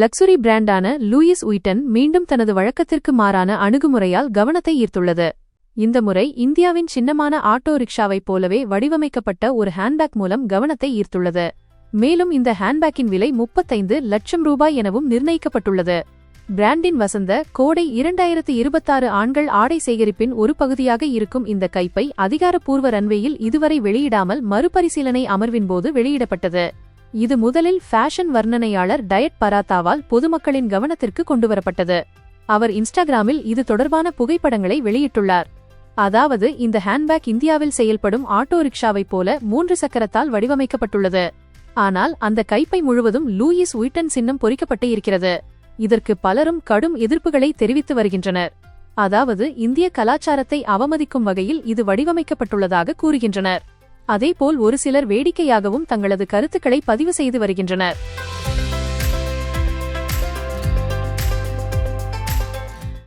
Luxury பிராண்டான Lewis Vuitton மீண்டும் தனது வழக்கத்திற்கு மாறான அணுகுமுறையால் கவனத்தை ஈர்த்துள்ளது. இந்த முறை இந்தியாவின் சின்னமான ஆட்டோ ரிக்ஷாவைப் போலவே வடிவமைக்கப்பட்ட ஒரு ஹேண்ட்பேக் மூலம் கவனத்தை ஈர்த்துள்ளது. மேலும் இந்த ஹேண்ட்பேக்கின் விலை முப்பத்தைந்து லட்சம் ரூபாய் எனவும் நிர்ணயிக்கப்பட்டுள்ளது. பிராண்டின் வசந்த கோடை இரண்டாயிரத்து இருபத்தாறு ஆண்கள் ஆடை சேகரிப்பின் ஒரு பகுதியாக இருக்கும் இந்த கைப்பை அதிகாரப்பூர்வ ரன்வேயில் இதுவரை வெளியிடாமல் மறுபரிசீலனை அமர்வின் போது வெளியிடப்பட்டது. இது முதலில் ஃபேஷன் வர்ணனையாளர் டயட் பராத்தாவால் பொதுமக்களின் கவனத்திற்கு கொண்டுவரப்பட்டது. அவர் இன்ஸ்டாகிராமில் இது தொடர்பான புகைப்படங்களை வெளியிட்டுள்ளார். அதாவது இந்த ஹேண்ட்பேக் இந்தியாவில் செயல்படும் ஆட்டோ ரிக்ஷாவைப் போல மூன்று சக்கரத்தால் வடிவமைக்கப்பட்டுள்ளது. ஆனால் அந்த கைப்பை முழுவதும் லூயிஸ் உயிட்டன் சின்னம் பொறிக்கப்பட்டு இருக்கிறது. இதற்கு பலரும் கடும் எதிர்ப்புகளை தெரிவித்து வருகின்றனர். அதாவது இந்திய கலாச்சாரத்தை அவமதிக்கும் வகையில் இது வடிவமைக்கப்பட்டுள்ளதாக கூறுகின்றனர். அதேபோல் ஒரு சிலர் வேடிக்கையாகவும் தங்களது கருத்துக்களை பதிவு செய்து வருகின்றனர்.